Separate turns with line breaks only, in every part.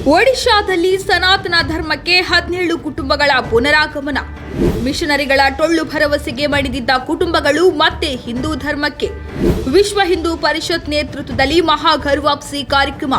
ಒಡಿಶಾದಲ್ಲಿ ಸನಾತನ ಧರ್ಮಕ್ಕೆ ಹದಿನೇಳು ಕುಟುಂಬಗಳ ಪುನರಾಗಮನ. ಮಿಷನರಿಗಳ ಟೊಳ್ಳು ಭರವಸೆಗೆ ಮಣಿದಿದ್ದ ಕುಟುಂಬಗಳು ಮತ್ತೆ ಹಿಂದೂ ಧರ್ಮಕ್ಕೆ. ವಿಶ್ವ ಹಿಂದೂ ಪರಿಷತ್ ನೇತೃತ್ವದಲ್ಲಿ ಮಹಾಘರ್ವಾಪ್ಸಿ ಕಾರ್ಯಕ್ರಮ.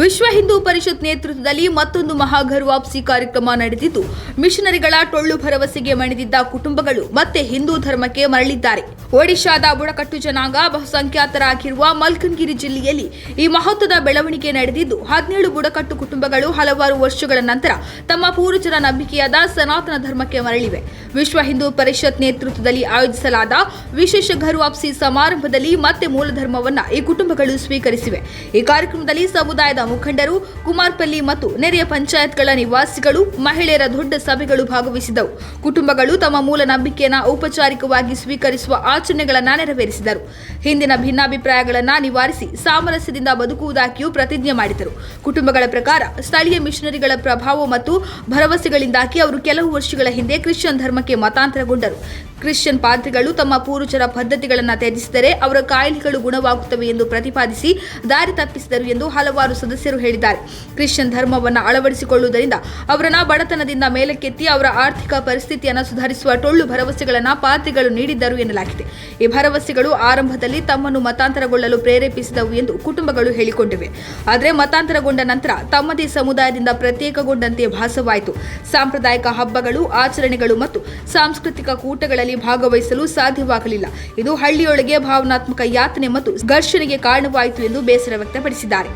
ವಿಶ್ವ ಹಿಂದೂ ಪರಿಷತ್ ನೇತೃತ್ವದಲ್ಲಿ ಮತ್ತೊಂದು ಮಹಾಘರ್ವಾಪ್ಸಿ ಕಾರ್ಯಕ್ರಮ ನಡೆದಿದ್ದು, ಮಿಷನರಿಗಳ ಟೊಳ್ಳು ಭರವಸೆಗೆ ಮಣಿದಿದ್ದ ಕುಟುಂಬಗಳು ಮತ್ತೆ ಹಿಂದೂ ಧರ್ಮಕ್ಕೆ ಮರಳಿದ್ದಾರೆ. ಒಡಿಶಾದ ಬುಡಕಟ್ಟು ಜನಾಂಗ ಬಹುಸಂಖ್ಯಾತರಾಗಿರುವ ಮಲ್ಕನ್ಗಿರಿ ಜಿಲ್ಲೆಯಲ್ಲಿ ಈ ಮಹತ್ವದ ಬೆಳವಣಿಗೆ ನಡೆದಿದ್ದು, ಹದಿನೇಳು ಬುಡಕಟ್ಟು ಕುಟುಂಬಗಳು ಹಲವಾರು ವರ್ಷಗಳ ನಂತರ ತಮ್ಮ ಪೂರ್ವಜರ ನಂಬಿಕೆಯಾದ ಸನಾತನ ಧರ್ಮಕ್ಕೆ ಮರಳಿವೆ. ವಿಶ್ವ ಹಿಂದೂ ಪರಿಷತ್ ನೇತೃತ್ವದಲ್ಲಿ ಆಯೋಜಿಸಲಾದ ವಿಶೇಷ ಘರ್ವಾಪ್ಸಿ ಸಮಾರಂಭದಲ್ಲಿ ಮತ್ತೆ ಮೂಲ ಧರ್ಮವನ್ನು ಈ ಕುಟುಂಬಗಳು ಸ್ವೀಕರಿಸಿವೆ. ಈ ಕಾರ್ಯಕ್ರಮದಲ್ಲಿ ಸಮುದಾಯದ ಮುಖಂಡರು, ಕುಮಾರ್ಪಲ್ಲಿ ಮತ್ತು ನೆರೆಯ ಪಂಚಾಯತ್ಗಳ ನಿವಾಸಿಗಳು, ಮಹಿಳೆಯರ ದೊಡ್ಡ ಸಭೆಗಳು ಭಾಗವಹಿಸಿದವು. ಕುಟುಂಬಗಳು ತಮ್ಮ ಮೂಲ ನಂಬಿಕೆಯನ್ನು ಔಪಚಾರಿಕವಾಗಿ ಸ್ವೀಕರಿಸುವ ಆಚರಣೆಗಳನ್ನು ನೆರವೇರಿಸಿದರು. ಹಿಂದಿನ ಭಿನ್ನಾಭಿಪ್ರಾಯಗಳನ್ನು ನಿವಾರಿಸಿ ಸಾಮರಸ್ಯದಿಂದ ಬದುಕುವುದಾಗಿಯೂ ಪ್ರತಿಜ್ಞೆ ಮಾಡಿದರು. ಕುಟುಂಬಗಳ ಪ್ರಕಾರ ಸ್ಥಳೀಯ ಮಿಷನರಿಗಳ ಪ್ರಭಾವ ಮತ್ತು ಭರವಸೆಗಳಿಂದಾಗಿ ಅವರು ಕೆಲವು ವರ್ಷಗಳ ಹಿಂದೆ ಕ್ರಿಶ್ಚಿಯನ್ ಧರ್ಮಕ್ಕೆ ಮತಾಂತರಗೊಂಡರು. ಕ್ರಿಶ್ಚಿಯನ್ ಪಾದ್ರಿಗಳು ತಮ್ಮ ಪೂರ್ವಜರ ಪದ್ಧತಿಗಳನ್ನು ತ್ಯಜಿಸಿದರೆ ಅವರ ಕಾಯಿಲೆಗಳು ಗುಣವಾಗುತ್ತವೆ ಎಂದು ಪ್ರತಿಪಾದಿಸಿ ದಾರಿ ತಪ್ಪಿಸಿದರು ಎಂದು ಹಲವಾರು ಸದಸ್ಯರು ಹೇಳಿದ್ದಾರೆ. ಕ್ರಿಶ್ಚಿಯನ್ ಧರ್ಮವನ್ನು ಅಳವಡಿಸಿಕೊಳ್ಳುವುದರಿಂದ ಅವರನ್ನ ಬಡತನದಿಂದ ಮೇಲಕ್ಕೆತ್ತಿ ಅವರ ಆರ್ಥಿಕ ಪರಿಸ್ಥಿತಿಯನ್ನು ಸುಧಾರಿಸುವ ಟೊಳ್ಳು ಭರವಸೆಗಳನ್ನು ಪಾತ್ರಿಗಳು ನೀಡಿದ್ದರು ಎನ್ನಲಾಗಿದೆ. ಈ ಭರವಸೆಗಳು ಆರಂಭದಲ್ಲಿ ತಮ್ಮನ್ನು ಮತಾಂತರಗೊಳ್ಳಲು ಪ್ರೇರೇಪಿಸಿದವು ಎಂದು ಕುಟುಂಬಗಳು ಹೇಳಿಕೊಂಡಿವೆ. ಆದರೆ ಮತಾಂತರಗೊಂಡ ನಂತರ ತಮ್ಮದೇ ಸಮುದಾಯದಿಂದ ಪ್ರತ್ಯೇಕಗೊಂಡಂತೆ ಭಾಸವಾಯಿತು. ಸಾಂಪ್ರದಾಯಿಕ ಹಬ್ಬಗಳು, ಆಚರಣೆಗಳು ಮತ್ತು ಸಾಂಸ್ಕೃತಿಕ ಕೂಟಗಳಲ್ಲಿ ಭಾಗವಹಿಸಲು ಸಾಧ್ಯವಾಗಲಿಲ್ಲ. ಇದು ಹಳ್ಳಿಯೊಳಗೆ ಭಾವನಾತ್ಮಕ ಯಾತನೆ ಮತ್ತು ಘರ್ಷಣೆಗೆ ಕಾರಣವಾಯಿತು ಎಂದು ಬೇಸರ ವ್ಯಕ್ತಪಡಿಸಿದ್ದಾರೆ.